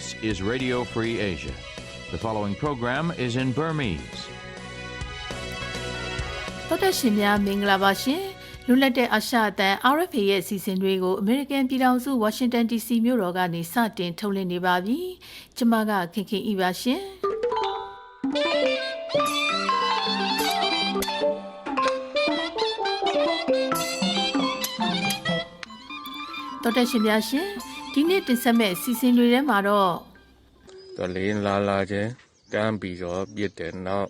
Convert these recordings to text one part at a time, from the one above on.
This is Radio Free Asia. The following program is in Burmese. တော်တက်ရှင်များမင်္ဂလာပါရှင်လွတ်လပ်တဲ့အာရှအသံ RFA ရဲ့အစီအစဉ်တွေကို American ပြည်ထောင်စု Washington DC မြို့တော်ကနေစတင်ထုတ်လွှင့်နေပါပြီကျွန်မကခင်ခင်ဤပါရှင်တော်တက်ရှင်များရှင် ဒီနေ့တင်ဆက်မယ့်အစီအစဉ်တွေထဲမှာတော့တော့လင်းလာလာချင်းတန်းပြီးတော့ပြစ်တယ်နောက်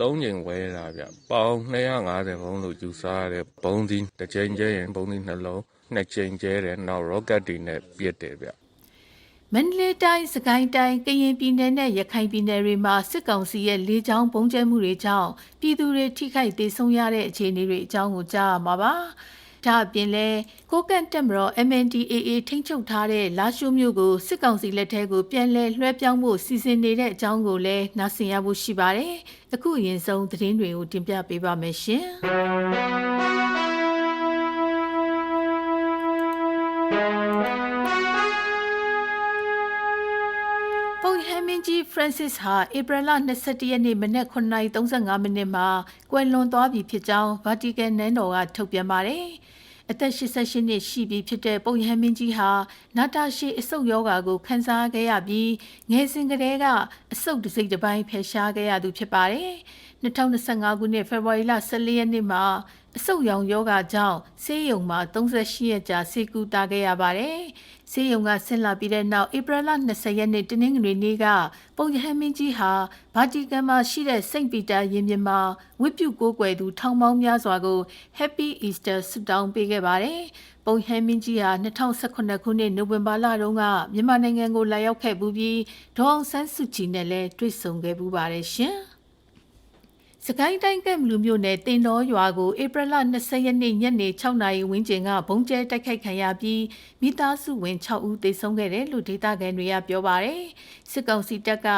သုံးချိန်ဝဲလာဗျပေါင်250ဘုံလို့ယူဆရတဲ့ဘုံဒီတစ်ချိန်ကျဲရင်ဘုံဒီနှလုံးနှစ်ချိန်ကျဲတယ်နောက် rocket တွေနဲ့ပြစ်တယ်ဗျမန္တလေးတိုင်းစကိုင်းတိုင်းကရင်ပြည်နယ်နဲ့ရခိုင်ပြည်နယ်တွေမှာစစ်ကောင်စီရဲ့လေကြောင်းပုံကျဲမှုတွေကြောင့်ပြည်သူတွေထိခိုက်ဒေဆုံးရတဲ့အခြေအနေတွေအကြောင်းကိုကြားရမှာပါ။ ဒါအပြင်လဲကိုကန့်တက်မတော် MNDAA ထိန်းချုပ်ထားတဲ့လာရှိုးမြို့ကိုစစ်ကောင်စီလက်ထဲကိုပြန်လည်လွှဲပြောင်းဖို့စီစဉ်နေတဲ့အကြောင်းကိုလည်းနားဆင်ရဖို့ရှိပါတယ်။အခုအရင်ဆုံးသတင်းတွေကိုတင်ပြပေးပါမယ်ရှင်။ မ်းမင်းကြီး Francis ဟာဧပြီလ22ရက်နေ့မနက်9:35မိနစ်မှာကွယ်လွန်သွားပြီဖြစ်ကြောင်း Vatican နန်းတော်ကထုတ်ပြန်ပါတယ်။အသက်88နှစ်ရှိပြီဖြစ်တဲ့ပုံဟမ်းမင်းကြီးဟာနာတာရှည်အဆုတ်ယောဂါကိုခံစားခဲ့ရပြီးငယ်စဉ်ကတည်းကအဆုတ်တစ်စိတ်တစ်ပိုင်းဖယ်ရှားခဲ့ရသူဖြစ်ပါတယ်။2025ခုနှစ်ဖေဖော်ဝါရီလ14ရက်နေ့မှာအဆုတ်ရောင်ယောဂါကြောင့်ဆေးရုံမှာ38ရက်ကြာဆေးကုသခဲ့ရပါတယ်။ ဆေးရုံကဆင်းလာပြီးတဲ့နောက်ဧပြီလ20ရက်နေ့တနင်္ဂနွေနေ့ကပုံရဟန်းမင်းကြီးဟာဗာတီကန်မှာရှိတဲ့စိန့်ပီတာရင်ပြင်မှာဝတ်ပြုကိုးကွယ်သူထောင်ပေါင်းများစွာကို Happy Easter ဆုတောင်းပေးခဲ့ပါတယ်။ပုံဟမ်းမင်းကြီးဟာ2018ခုနှစ်နိုဝင်ဘာလတုန်းကမြန်မာနိုင်ငံကိုလာရောက်ခဲ့ပူပြီးဒေါအောင်ဆန်းစုကြည်နဲ့လည်းတွေ့ဆုံခဲ့ပူပါတယ်ရှင်။ စကိုင်းတိုင်းကံမလူမျိုးနယ်တင်တော်ရွာကိုဧပြီလ20ရက်နေ့ညနေ6နာရီဝန်းကျင်ကဘုံကျဲတိုက်ခိုက်ခံရပြီးမိသားစုဝင်6ဦးသေဆုံးခဲ့တယ်လို့ဒေသခံတွေကပြောပါတယ်။စစ်ကောင်စီတပ်က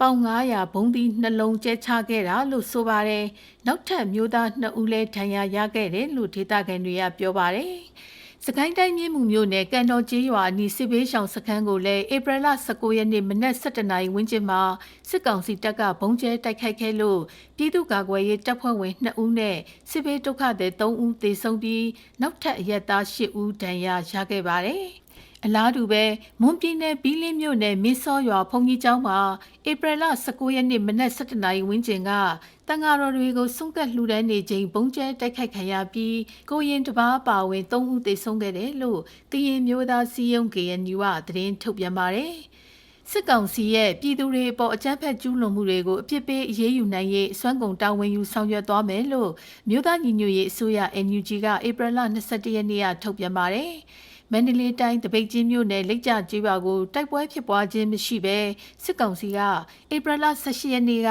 ပေါင်900ဘုံဒီနှလုံးကျဲချခဲ့တာလို့ဆိုပါတယ်။နောက်ထပ်မျိုးသား2ဦးလည်းဒဏ်ရာရခဲ့တယ်လို့ဒေသခံတွေကပြောပါတယ်။ စကိုင်းတိုင်းမြင်းမှုမြို့နယ်ကန်တော်ကျေးရွာအနီးစစ်ဘေးရှောင်စခန်းကိုလည်းဧပြီလ19ရက်နေ့မနက်7:00နာရီဝန်းကျင်မှာစစ်ကောင်စီတပ်ကဘုံကျဲတိုက်ခိုက်ခဲ့လို့ပြည်သူ့ကာကွယ်ရေးတပ်ဖွဲ့ဝင်2ဦးနဲ့စစ်ဘေးဒုက္ခသည်3ဦးသေဆုံးပြီးနောက်ထပ်အရက်သား10ဦးဒဏ်ရာရခဲ့ပါတယ်။ အလားတူပဲမွန်ပြည်နယ်ဘီလင်းမြို့နယ်မင်းစောရွာဖုန်ကြီးကျောင်းမှာဧပြီလ19ရက်နေ့မနက်7:00နာရီဝန်းကျင်ကတန်ဃာတော်တွေကိုစွန့်ကပ်လှူဒန်းနေချိန်ဘုံကျဲတိုက်ခိုက်ခံရပြီးကိုရင်တပားပါဝင်3ဦးသေဆုံးခဲ့တယ်လို့ကရင်မျိုးသားစီယုံ KNU ကသတင်းထုတ်ပြန်ပါတယ်။စစ်ကောင်စီရဲ့ပြည်သူတွေအပေါ်အကြမ်းဖက်ကျူးလွန်မှုတွေကိုအပြစ်ပေးအရေးယူနိုင်ရေးစွမ်းကုန်တာဝန်ယူဆောင်ရွက်သွားမယ်လို့မြို့သားညီညွတ်ရေးအစိုးရ NUG ကဧပြီလ22ရက်နေ့ကထုတ်ပြန်ပါတယ်။ မန္တလေးတိုင်းတပိတ်ချင်းမြို့နယ်လက်ကျကျေးရွာကိုတိုက်ပွဲဖြစ်ပွားခြင်းမရှိဘဲစစ်ကောင်စီကဧပြီလ18ရက်နေ့က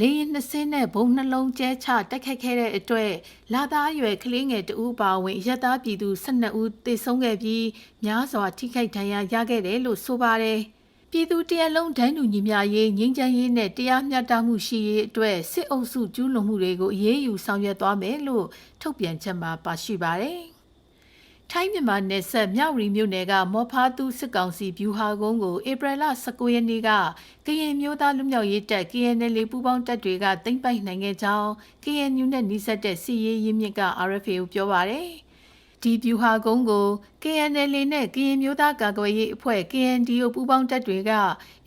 လေရင်20နဲ့ဘုံနှလုံးကျဲချတိုက်ခိုက်ခဲ့တဲ့အတွက်လာသားရွယ်ကလေးငယ်တဦးပါဝင်ရက်သားပြည်သူ12ဦးသေဆုံးခဲ့ပြီးများစွာထိခိုက်ဒဏ်ရာရခဲ့တယ်လို့ဆိုပါတယ်။ပြည်သူတရလုံးဒန်းတူညီမျှရေးငြိမ်းချမ်းရေးနဲ့တရားမျှတမှုရှိရေးအတွက်စစ်အုပ်စုကျူးလွန်မှုတွေကိုအရေးယူဆောင်ရွက်သွားမယ်လို့ထုတ်ပြန်ချက်မှာပါရှိပါတယ်။ ထိုင်းမြန်မာနယ်စပ်မြောက်ရီမြို့နယ်ကမော်ဖားသူစစ်ကောင်စီဗျူဟာကုန်းကိုဧပြီလ19ရက်နေ့ကကရင်မျိုးသားလူမျိုးရေးတပ် KNL ပူးပေါင်းတပ်တွေကသိမ်းပိုက်နိုင်ခဲ့ကြောင်း KNU နဲ့နှိစက်တဲ့စီရေးရင်းမြစ်က RFA ကိုပြောပါရယ်ဒီဗျူဟာကုန်းကို KNL နဲ့ကရင်မျိုးသားကာကွယ်ရေးအဖွဲ့ KNDO ပူးပေါင်းတပ်တွေက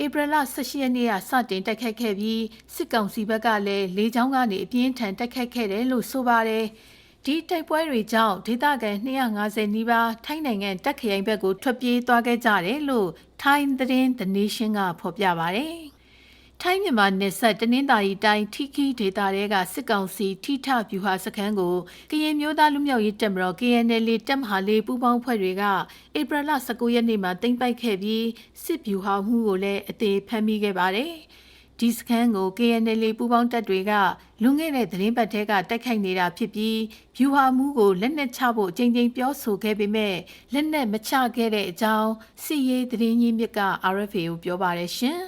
ဧပြီလ18ရက်နေ့ကစတင်တိုက်ခိုက်ခဲ့ပြီးစစ်ကောင်စီဘက်ကလည်းလေကြောင်းကနေအပြင်းထန်တိုက်ခိုက်ခဲ့တယ်လို့ဆိုပါတယ်။ ဒီတိုက်ပွဲတွေကြောင့်ဒေသခံ250နီးပါးထိုင်းနိုင်ငံတက်ခရိုင်ဘက်ကိုထွက်ပြေးသွားခဲ့ကြတယ်လို့ထိုင်းသတင်း The Nation ကဖော်ပြပါဗျ။ထိုင်းမြန်မာနယ်စပ်တနင်္သာရီတိုင်းထီခီဒေသတွေကစစ်ကောင်စီထိထဗျူဟာစခန်းကိုကရင်မျိုးသားလူမျိုးရေးတပ်မတော် KNL တပ်မဟာလေးပူးပေါင်းဖွဲ့တွေကဧပြီလ19ရက်နေ့မှာတင်ပိုက်ခဲ့ပြီးစစ်ဗျူဟာမှုကိုလည်းအသေးဖမ်းမိခဲ့ပါတယ်။ ဒီစခန်းကို KNL ပူးပေါင်းတပ်တွေကလွန်ခဲ့တဲ့သတင်းပတ်ထဲကတိုက်ခိုက်နေတာဖြစ်ပြီးဖြူဟာမှုကိုလက်နက်ချဖို့အကြိမ်ကြိမ်ပြောဆိုခဲ့ပေမဲ့လက်နက်မချခဲ့တဲ့အကြောင်းစီရေးသတင်းကြီးမြစ်က RFA ကိုပြောပါတယ်ရှင်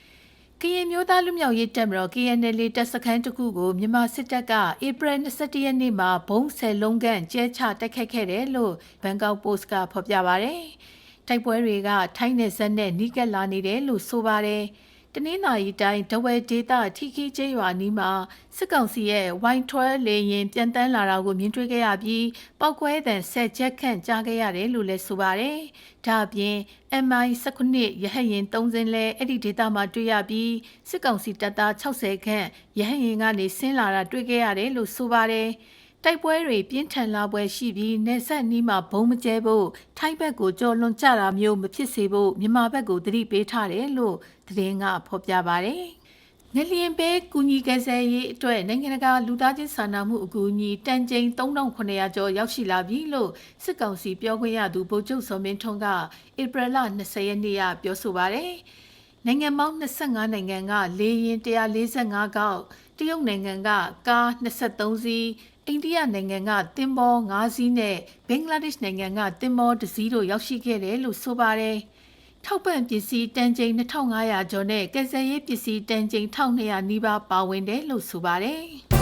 ။ကရင်မျိုးသားလူမျိုးရေးတပ်မတော် KNL တပ်စခန်းတစ်ခုကိုမြန်မာစစ်တပ်ကဧပြီ21ရက်နေ့မှာဘုံဆယ်လုံးခန့်ကျဲချတိုက်ခိုက်ခဲ့တယ်လို့ဘန်ကောက်ပို့စ်ကဖော်ပြပါဗျ။ဒတိုက်ပွဲတွေကထိုင်းနယ်စပ်နဲ့နီးကပ်လာနေတယ်လို့ဆိုပါတယ်။ တနင်္လာရီတိုင်းဒဝဲဒေတာထီခီကျဲရွာနီးမှာစစ်ကောင်စီရဲ့ Y12 လေရင်ပြန်တန်းလာတာကိုမြင်တွေ့ခဲ့ရပြီးပောက်ကွဲတဲ့ဆက်ချက်ခန့်ကြားခဲ့ရတယ်လို့လည်းဆိုပါတယ်။ဒါအပြင် MI19 ရဟတ်ရင်3စင်းလဲအဲ့ဒီဒေတာမှာတွေ့ရပြီးစစ်ကောင်စီတပ်သား60ခန့်ရဟတ်ရင်ကနေဆင်းလာတာတွေ့ခဲ့ရတယ်လို့ဆိုပါတယ်။ တိုက်ပွဲတွေပြင်းထန်လာပွဲရှိပြီးနေဆက်နီးမှာဘုံမကျဲဖို့ထိုင်းဘက်ကိုကြော်လွန်ကြတာမျိုးမဖြစ်စေဖို့မြန်မာဘက်ကိုသတိပေးထားတယ်လို့သတင်းကဖော်ပြပါရယ်။ငလျင်ပဲကူညီကယ်ဆယ်ရေးအတွက်နိုင်ငံတကာလူသားချင်းစာနာမှုအကူအညီတန်ချိန်3900ကျော်ရောက်ရှိလာပြီလို့စစ်ကောင်စီပြောခွင့်ရသူဗိုလ်ချုပ်စောမင်းထွန်းကဧပြီလ20ရက်နေ့ကပြောဆိုပါရယ်။နိုင်ငံပေါင်း25နိုင်ငံကလေယာဉ်145ခေါက်တရုတ်နိုင်ငံကကား23စီး အိန္ဒိယနိုင်ငံကတင်ဘော5စီးနဲ့ဘင်္ဂလားဒေ့ရှ်နိုင်ငံကတင်ဘော1စီးတို့ရောက်ရှိခဲ့တယ်လို့ဆိုပါတယ်။ထောက်ပံ့ပစ္စည်းတန်ချိန်2500ကျော်နဲ့ကယ်ဆယ်ရေးပစ္စည်းတန်ချိန်1200နီးပါးပါဝင်တယ်လို့ဆိုပါတယ်။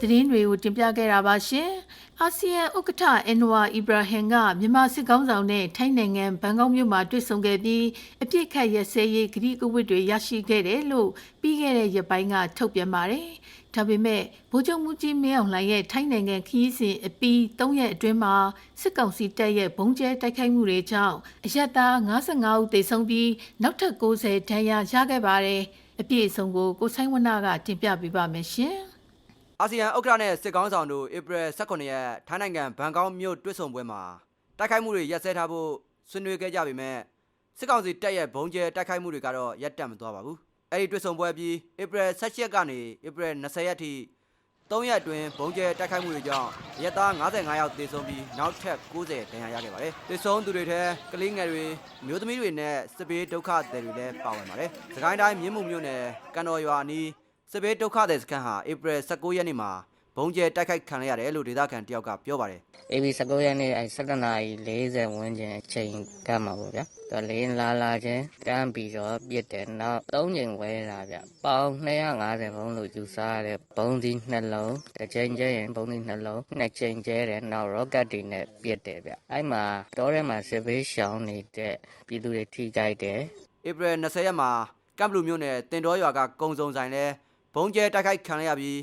သတင်းတွေကိုတင်ပြခဲ့တာပါရှင်။ အာဆီယံဥက္ကဋ္ဌအန်နဝါအီဘရာဟင်ကမြန်မာစစ်ကောင်းဆောင်နဲ့ထိုင်းနိုင်ငံဘန်ကောက်မြို့မှာတွေ့ဆုံခဲ့ပြီးအပြစ်ခတ်ရစဲရေးဂရီကဝတ်တွေရရှိခဲ့တယ်လို့ပြီးခဲ့တဲ့ရက်ပိုင်းကထုတ်ပြန်ပါတယ်။ဒါပေမဲ့ဗိုလ်ချုပ်မှုကြီးမင်းအောင်လှိုင်ရဲ့ထိုင်းနိုင်ငံခီးစဉ်အပီး၃ရက်အတွင်းမှာစစ်ကောင်စီတပ်ရဲ့ဘုံကျဲတိုက်ခိုက်မှုတွေကြောင့်အရက်သား55ဦးသေဆုံးပြီးနောက်ထပ်90ဒဏ်ရာရခဲ့ပါတယ်။အပြည့်အစုံကိုကိုဆိုင်ဝနကတင်ပြပေးပါမယ်ရှင်။ အာဆီယံဥက္ကဋ္ဌနဲ့စစ်ကောင်းဆောင်တို့ဧပြီ18ရက်ထိုင်းနိုင်ငံဘန်ကောက်မြို့တွေ့ဆုံပွဲမှာတိုက်ခိုက်မှုတွေရပ်စဲထားဖို့ဆွေးနွေးခဲ့ကြပေမဲ့စစ်ကောင်စီတပ်ရဲ့ဘုံကျဲတိုက်ခိုက်မှုတွေကတော့ရပ်တန့်မသွားပါဘူး။အဲ့ဒီတွေ့ဆုံပွဲပြီးဧပြီ17ရက်ကနေဧပြီ20ရက်ထိ3ရက်အတွင်းဘုံကျဲတိုက်ခိုက်မှုတွေကြောင့်ရဲသား55ယောက်သေဆုံးပြီးနောက်ထပ်90ဒဏ်ရာရခဲ့ပါတယ်။သေဆုံးသူတွေထဲကလေးငယ်တွေမျိုးသမီးတွေနဲ့စစ်ဘေးဒုက္ခသည်တွေလည်းပါဝင်ပါတယ်။စကိုင်းတိုင်းမြင်းမှုမြို့နယ်ကန်တော်ရွာအနီး စစ်ဘေးဒုက္ခသည်စခန်းဟာဧပြီ19ရက်နေ့မှာဘုံကျဲတိုက်ခိုက်ခံရရတယ်လို့ဒေသခံတယောက်ကပြောပါတယ် AB 19ရက်နေ့အဲ17နာရီ40ဝန်းကျင်အချိန်ကမှပေါ့ဗျာ။တော်လေးလာလာချင်းတန်းပြီးတော့ပြစ်တယ်နောက်၃ချိန်ဝဲလာဗျ။ပေါင်250ဘုံလို့ယူဆရတဲ့ဘုံဒီနှလုံးတစ်ချိန်ကျရင်ဘုံဒီနှလုံးနှစ်ချိန်ကျဲတယ်နောက် rocket တွေနဲ့ပြစ်တယ်ဗျ။အဲ့မှာတောထဲမှာစစ်ဘေးရှောင်နေတဲ့ပြည်သူတွေထိကြိုက်တယ်။ဧပြီ20ရက်မှာကမ်ဘလူမြို့နယ်တင်တော်ရွာကကုံစုံဆိုင်လဲ ဘုံကျဲတိုက်ခိုက်ခံရပြီး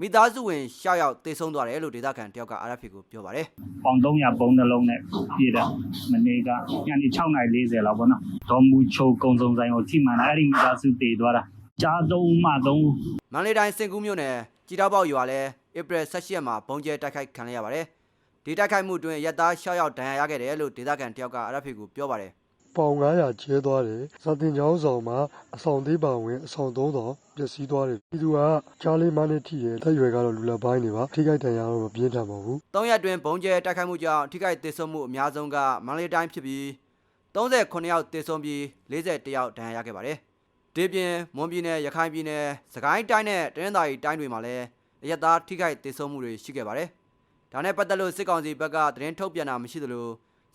မိသားစုဝင်ရှောက်ယောက်သေဆုံးသွားတယ်လို့ဒေသခံတယောက်က RFP ကိုပြောပါတယ်ပေါင်300ပုံနှလုံးနဲ့ပြည့်တယ်မနေ့ကညနေ6:40လောက်ပေါ့နော်ဒေါ်မူချိုကုံစုံဆိုင်ကိုထိမှန်တာအဲ့ဒီမိသားစုတည်သွားတာကြားသုံးမှသုံး။မန္တလေးတိုင်းစင်ကူးမြို့နယ်ကြီးတောက်ပေါက်ရွာလဲဧပြီ17ရက်မှာဘုံကျဲတိုက်ခိုက်ခံရပါတယ်။ဒီတိုက်ခိုက်မှုတွင်ရက်သား6ယောက်ဒဏ်ရာရခဲ့တယ်လို့ဒေသခံတယောက်က RFP ကိုပြောပါတယ် ပေါင် 900 ကျဲသွားတယ်ဇာတင်ချောင်းဆောင်မှာ အဆောင်သေးပါဝင် အဆောင်3ဆောင် ပျက်စီးသွားတယ် ပြည်သူကကြားလေးမနဲ့ထိတယ်လက်ရွယ်ကတော့ လူလက်ပိုင်းတွေပါ ထိခိုက်ဒဏ်ရာတော့ မပြင်းထန်ပါဘူး။၃ ရက်တွင်ဘုံကျဲတိုက်ခိုက်မှုကြောင့် ထိခိုက်သေဆုံးမှုအများဆုံးက မန္တလေးတိုင်းဖြစ်ပြီး39ယောက်သေဆုံးပြီး41ယောက် ဒဏ်ရာရခဲ့ပါတယ်။ဒီပြင် မွန်ပြည်နယ် ရခိုင်ပြည်နယ်စကိုင်းတိုင်းနဲ့ တနင်္သာရီတိုင်းတွေမှာလည်း အရက်သားထိခိုက်သေဆုံးမှုတွေ ရှိခဲ့ပါတယ်။ဒါနဲ့ပတ်သက်လို့ စစ်ကောင်စီဘက်က သတင်းထုတ်ပြန်တာမရှိသလို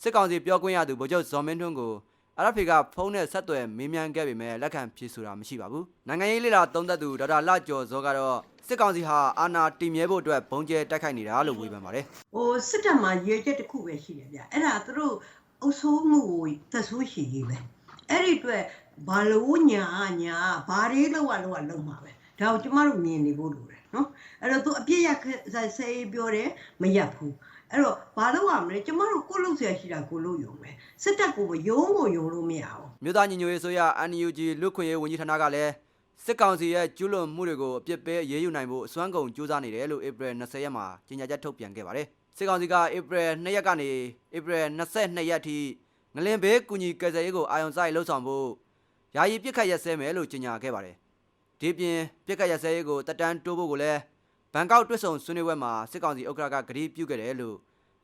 စစ်ကောင်စီပြောခွင့်ရသူ ဗိုလ်ချုပ်ဇော်မင်းထွန်းကို RFP ကဖုန်းနဲ့ဆက်သွယ်မေးမြန်းခဲ့ပေမဲ့လက်ခံဖြေဆိုတာမရှိပါဘူး။နိုင်ငံရေးလေလာသုံးသက်သူဒေါက်တာလှကျော်ဇောကတော့စစ်ကောင်စီဟာအာဏာတည်မြဲဖို့အတွက်ဘုံကျဲတိုက်ခိုက်နေတာလို့ဝေဖန်ပါတယ်ဟိုစစ်တပ်မှာရွေချက်တစ်ခုပဲရှိတယ်ဗျအဲ့ဒါသူတို့အုပ်ဆိုးမှုကိုသက်ဆိုးရှိရေးပဲအဲ့ဒီအတွက်ဘာလို့ညာညာဘာတွေလောက်ရလောက်ရလုံးမှာပဲဒါကိုကျမတို့မြင်နေဖို့လိုတယ်နော်အဲ့တော့သူအပြစ်ရဆဲပြောတယ်မရက်ဘူး အဲ့တော့ဘာလို့ရမလဲကျမတို့ကိုလို့ဆရာရှိတာကိုလို့ယုံမယ်စစ်တပ်ကိုယုံကိုယုံလို့မရအောင်။မြို့သားညီညွတ်ရေးဆိုရ NUG လူ့ခွင့်ရေးဝန်ကြီးဌာနကလည်းစစ်ကောင်စီရဲ့ကျူးလွန်မှုတွေကိုအပြစ်ပေးအရေးယူနိုင်ဖို့အစွမ်းကုန်ကြိုးစားနေတယ်လို့ဧပြီ20ရက်မှာကြေညာချက်ထုတ်ပြန်ခဲ့ပါတယ်။စစ်ကောင်စီကဧပြီ2ရက်ကနေဧပြီ22ရက်ထိငလင်ဘေးကူညီကယ်ဆယ်ရေးကိုအာရုံစိုက်လှုပ်ဆောင်ဖို့ယာယီပြစ်ခတ်ရက်စဲမယ်လို့ကြေညာခဲ့ပါတယ်။ဒီပြင်ပြစ်ခတ်ရက်စဲရေးကိုတက်တန်းတိုးဖို့ကိုလည်း ဘန်ကောက်တွစ်ဆုံဆွေးနွေးပွဲမှာစစ်ကောင်စီဥက္ကဋ္ဌကကြေပြုခဲ့တယ်လို့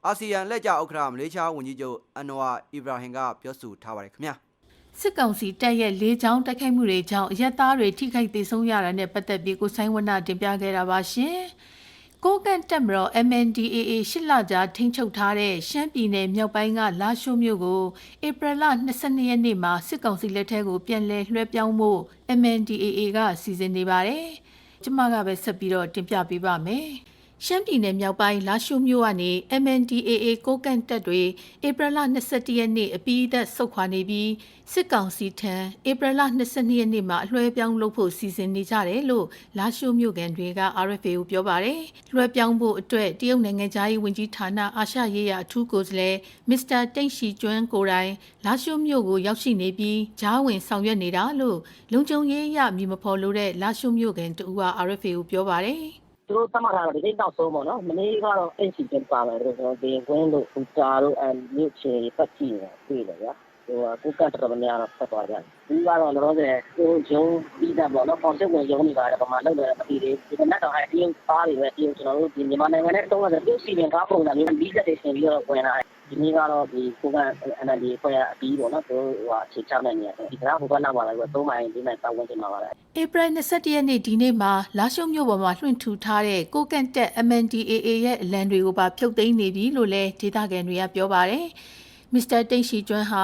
အာဆီယံလက်ကျဥက္ကဋ္ဌမလေးရှားဝန်ကြီးချုပ်အန်နဝါအီဘရာဟင်ကပြောဆိုထားပါတယ်ခင်ဗျာ။စစ်ကောင်စီတပ်ရဲ့လေးချောင်းတိုက်ခိုက်မှုတွေကြောင့်အရက်သားတွေထိခိုက်ဒေဆုံးရတာနဲ့ပတ်သက်ပြီးကိုဆိုင်ဝနတင်ပြခဲ့တာပါရှင်။ကိုကန့်တက်မတော် MNDAA ရှစ်လကြာထိန်းချုပ်ထားတဲ့ရှမ်းပြည်နယ်မြောက်ပိုင်းကလာရှိုးမြို့ကိုဧပြီလ22ရက်နေ့မှာစစ်ကောင်စီလက်ထက်ကိုပြန်လည်လွှဲပြောင်းဖို့ MNDAA ကစီစဉ်နေပါတယ်။ ကျွန်မကပဲဆက်ပြီးတော့တင်ပြပေးပါမယ်။ ရှမ်းပြည်နယ်မြောက်ပိုင်းလာရှိုးမြို့ကနေ MNDAA ကိုကန့်တပ်တွေဧပြီလ22ရက်နေ့အပြီးသက်ဆုတ်ခွာနေပြီးစစ်ကောင်စီထံဧပြီလ22ရက်နေ့မှာအလွှဲပြောင်းလုပ်ဖို့စီစဉ်နေကြတယ်လို့လာရှိုးမြို့ကန်တွေက RFA ကိုပြောပါတယ်။လွှဲပြောင်းဖို့အတွက်တရုတ်နိုင်ငံသားရေးဝန်ကြီးဌာနအာရှရေးရာအထူးကိုယ်စားလှယ်မစ္စတာတိန့်ရှီကျွန်းကိုယ်တိုင်လာရှိုးမြို့ကိုရောက်ရှိနေပြီးဂျားဝင်ဆောင်ရွက်နေတာလို့လုံခြုံရေးအရမြင်မဖော်လို့တဲ့လာရှိုးမြို့ကန်တူက RFA ကိုပြောပါတယ်။ သူတို့သတ်မှတ်ထားတော့ဒီနေ့နောက်ဆုံးပေါ့နော်မနေ့ကတော့အင်စီတင်ပါမယ်တို့ဆိုတော့ဒီကွင်းတို့ဟူတာတို့အဲမြို့ချေပတ်ကြည့်နေတွေ့တယ်ဗျာဟိုကိုကတ်တော်တော်များများတော့ဖတ်သွားကြတယ်ဒီကတော့လောလောဆယ်ကိုဂျုံပြီးတာပေါ့နော်ကွန်ဆက်ဝင်ရုံးနေပါတယ်ပမာလောက်တယ်မသိသေးဘူးဒီကနေ့တော့အဲတရုတ်သားတွေပဲတရုတ်ကျွန်တော်တို့ဒီမြန်မာနိုင်ငံနဲ့တုံးတယ်တရုတ်စီရင်ကားပုံစံမျိုးပြီးသက်တွေဆင်ပြီးတော့ဝင်လာတယ် ဒီနေ့ကတော့ဒီကိုက NLD ဖွဲ့အပြီးပေါ့နော်သူတို့ဟိုအခြေချတဲ့နေရာဒီကဟိုကနောက်ပါလာပြီးတော့3မိုင်4မိုင်ပတ်ဝန်းကျင်မှာပါလေဧပြီ21ရက်နေ့ဒီနေ့မှာလာရှုံမြို့ပေါ်မှာလွှင့်ထူထားတဲ့ကိုကန့်တက် MNDAA ရဲ့အလံတွေကိုပါဖြုတ်သိမ်းနေပြီလို့လည်းဒေသခံတွေကပြောပါတယ်။မစ္စတာတိန့်ရှီကျွန်းဟာ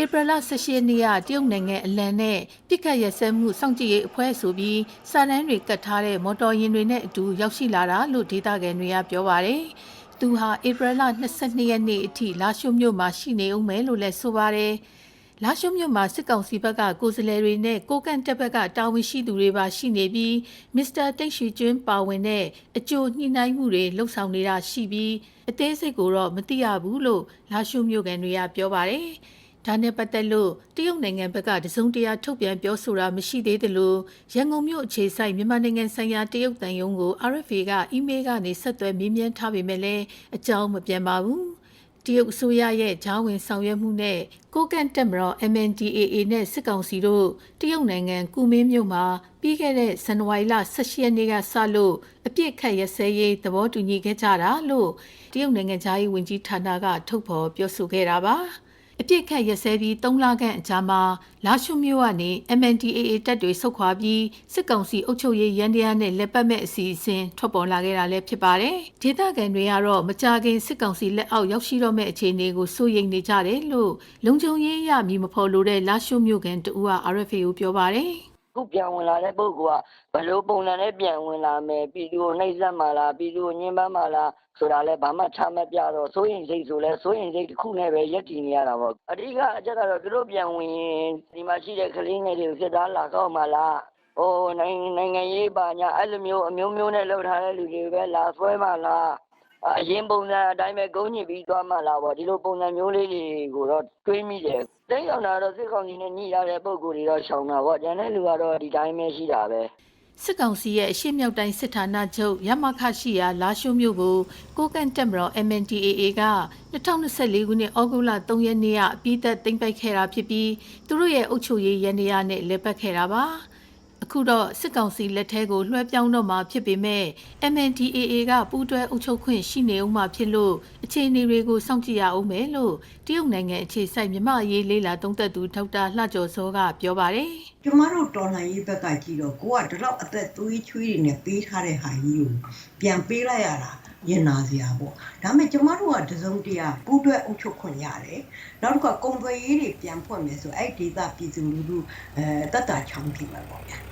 ဧပြီလ18ရက်နေ့ကတရုတ်နိုင်ငံအလံနဲ့ပြစ်ခတ်ရစဲမှုစောင့်ကြည့်ရေးအဖွဲ့ဆိုပြီးစာတန်းတွေကတ်ထားတဲ့မော်တော်ယာဉ်တွေနဲ့အတူရောက်ရှိလာတာလို့ဒေသခံတွေကပြောပါတယ်။ သူဟာဧပြီလ22ရက်နေ့အထိလာရှုံမြို့မှာရှိနေဦးမယ်လို့လည်းဆိုပါတယ်။လာရှုံးမြို့မှာစစ်ကောင်စီဘက်ကကိုယ်စားလှယ်တွေနဲ့ကိုကန့်တပ်ဘက်ကတာဝန်ရှိသူတွေပါရှိနေပြီးမစ္စတာတိတ်ရှိကျွန်းပါဝင်တဲ့အကျိုးညှိနှိုင်းမှုတွေလှုပ်ဆောင်နေတာရှိပြီးအသေးစိတ်ကိုတော့မသိရဘူးလို့လာရှုံးမြို့ကန်တွေကပြောပါတယ်။ ဒါနဲ့ပတ်သက်လို့တရုတ်နိုင်ငံဘက်ကတစုံတရာထုတ်ပြန်ပြောဆိုတာမရှိသေးသလိုရန်ကုန်မြို့အခြေစိုက်မြန်မာနိုင်ငံဆိုင်ရာတရုတ်တန်ယုံကို RFA ကအီးမေးလ်ကနေဆက်သွယ်မေးမြန်းထားပေမဲ့လည်းအကြောင်းမပြန်ပါဘူး။တရုတ်အစိုးရရဲ့ဂျားဝင်ဆောင်ရွက်မှုနဲ့ကိုကန့်တက်မတော် MNDAA နဲ့စစ်ကောင်စီတို့တရုတ်နိုင်ငံကူမင်းမြို့မှာပြီးခဲ့တဲ့ဇန်နဝါရီလ18ရက်နေ့ကစလို့အပြစ်ခတ်ရစဲရေးသဘောတူညီခဲ့ကြတာလို့တရုတ်နိုင်ငံသားရေးဝန်ကြီးဌာနကထုတ်ဖော်ပြောဆိုခဲ့တာပါ အပြစ်ခတ်ရစဲပြီး3လခန့်အကြာမှာလာရှုမြို့ကနေ MNDAA တပ်တွေဆုတ်ခွာပြီးစစ်ကောင်စီအုပ်ချုပ်ရေးရန်တရားနဲ့လက်ပတ်မဲ့အစီအစဉ်ထွက်ပေါ်လာခဲ့တာလည်းဖြစ်ပါတယ်။ဒေသခံတွေကတော့မကြာခင်စစ်ကောင်စီလက်အောက်ရောက်ရှိတော့မဲ့အခြေအနေကိုစိုးရိမ်နေကြတယ်လို့လုံခြုံရေးအရမြည်မဖော်လို့တဲ့လာရှုမြို့ကန်တူက RFA ကိုပြောပါတယ်။ ခုပြန်ဝင်လာတဲ့ပုဂ္ဂိုလ်ကဘယ်လိုပုံစံနဲ့ပြန်ဝင်လာမယ်ပြည်သူကိုနှိပ်စက်မှာလားပြည်သူကိုညှဉ်းပန်းမှာလားဆိုတာလဲဘာမှချမပြတော့စိုးရင်စိတ်ဆိုလဲစိုးရင်စိတ်တစ်ခုနဲ့ပဲရက်တည်နေရတာပေါ့အဓိကအချက်ကတော့သူတို့ပြန်ဝင်ရင်ဒီမှာရှိတဲ့ကလေးငယ်တွေကိုစစ်သားလာကောက်မှာလားဟိုနိုင်ငံနိုင်ငံရေးပါညာအဲ့လိုမျိုးအမျိုးမျိုးနဲ့လှုပ်ထားတဲ့လူတွေပဲလာဆွဲမှာလား အရင်ပုံစံအတိုင်းပဲဂုံးညစ်ပြီးသွားမှလာပေါ့ဒီလိုပုံစံမျိုးလေးတွေကိုတော့တွေးမိတယ်တိတ်အောင်တာတော့စစ်ကောင်စီနဲ့ညှိရတဲ့ပုံကိုယ်တွေတော့ရှောင်တာပေါ့ကျန်တဲ့လူကတော့ဒီတိုင်းပဲရှိတာပဲစစ်ကောင်စီရဲ့အရှိမြောက်တိုင်းစစ်ဌာနချုပ်ရမခရှိရာလာရှိုးမြို့ကိုကိုကန့်တက်မတော် MNDAA က2024ခုနှစ်ဩဂုတ်လ3ရက်နေ့ကအပြီးသက်သိမ်းပိုက်ခဲ့တာဖြစ်ပြီးသူတို့ရဲ့အုပ်ချုပ်ရေးရန်တရားနဲ့လက်ပတ်ခဲ့တာပါအ ခုတော့စစ်ကောင်စီလက်ထဲကိုလွှဲပြောင်းတော့မှာဖြစ်ပေမဲ့ MNDAA ကပူးတွဲအုပ်ချုပ်ခွင့်ရှိနေဦးမှာဖြစ်လို့အခြေအနေတွေကိုစောင့်ကြည့်ရအောင်မယ်လို့တရုတ်နိုင်ငံအခြေစိုက်မြမအရေးလေးလာသုံးသက်သူဒေါက်တာလှကျော်စောကပြောပါတယ်ကျမတို့တော်လှန်ရေးဘက်ကကြည့်တော့ကိုကဒီလောက်အသက်သွေးချွေးတွေနဲ့ပေးထားတဲ့ဟာကြီးကိုပြန်ပေးလိုက်ရတာရင်နာစရာပေါ့ဒါပေမဲ့ကျမတို့ကတစုံတရာပူးတွဲအုပ်ချုပ်ခွင့်ရတယ်နောက်တစ်ခါကုံသွေးရေးတွေပြန်ဖွင့်မယ်ဆိုအဲ့ဒီဒေသပြည်သူလူထုအဲတတ်တာချောင်းပြမှာပေါ့ဗျာနော်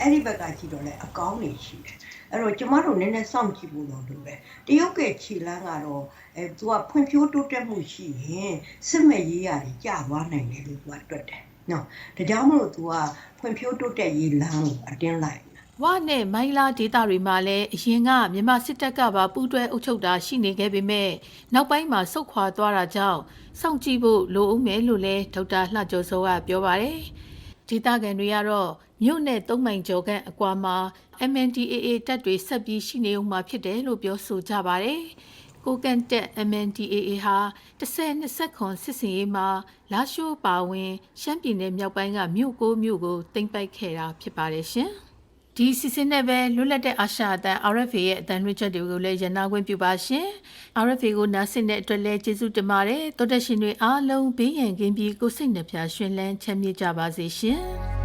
အဲ့ဒီဘက်ကကြည့်တော့လေအကောင်းနေရှိတယ်အဲ့တော့ကျမတို့နည်းနည်းစောင့်ကြည့်ဖို့တော့လိုတယ်တရုတ်ကခြေလန်းကတော့အဲသူကဖွံ့ဖြိုးတိုးတက်မှုရှိရင်စစ်မဲ့ရေးရတယ်ကြာသွားနိုင်တယ်လို့သူကတွက်တယ်နော်ဒါကြောင့်မလို့သူကဖွံ့ဖြိုးတိုးတက်ရေးလမ်းကိုအတင်းလိုက်ဝနဲ့မိုင်းလာဒေတာတွေမှာလည်းအရင်ကမြန်မာစစ်တပ်ကပါပူးတွဲအုပ်ချုပ်တာရှိနေခဲ့ပေမဲ့နောက်ပိုင်းမှာဆုတ်ခွာသွားတာကြောင့်စောင့်ကြည့်ဖို့လိုဦးမယ်လို့လည်းဒေါက်တာလှကျော်စောကပြောပါတယ်။ဒေတာကန်တွေကတော့ မြို့နယ်သုံးမိုင်ကျော်ခန့်အကွာမှာ MNDAA တပ်တွေဆက်ပြီးရှိနေဦးမှာဖြစ်တယ်လို့ပြောဆိုကြပါတယ်။ကိုကန်တက် MNDAA ဟာ10 20ခွန်စစ်စင်ရေးမှာလာရှိုးပါဝင်ရှမ်းပြည်နယ်မြောက်ပိုင်းကမြို့ကိုမြို့ကိုတင်ပိုက်ခဲ့တာဖြစ်ပါတယ်ရှင်။ဒီစီစဉ်နဲ့ပဲလွတ်လပ်တဲ့အာရှအသံ RFA ရဲ့အသံလွှင့်ချက်တွေကိုလည်းရန်နာခွင့်ပြုပါရှင်။ RFA ကိုနားဆင်တဲ့အတွက်လည်းကျေးဇူးတင်ပါတယ်။တော်တက်ရှင်တွေအားလုံးဘေးရန်ကင်းပြီးကိုယ်စိတ်နှပြရှင်လန်းချမ်းမြေ့ကြပါစေရှင်။